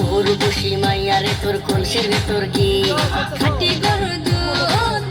গরু পুষি মাইয়ারে তোর কলসির ভেতর কি? খাটি গরু দুধ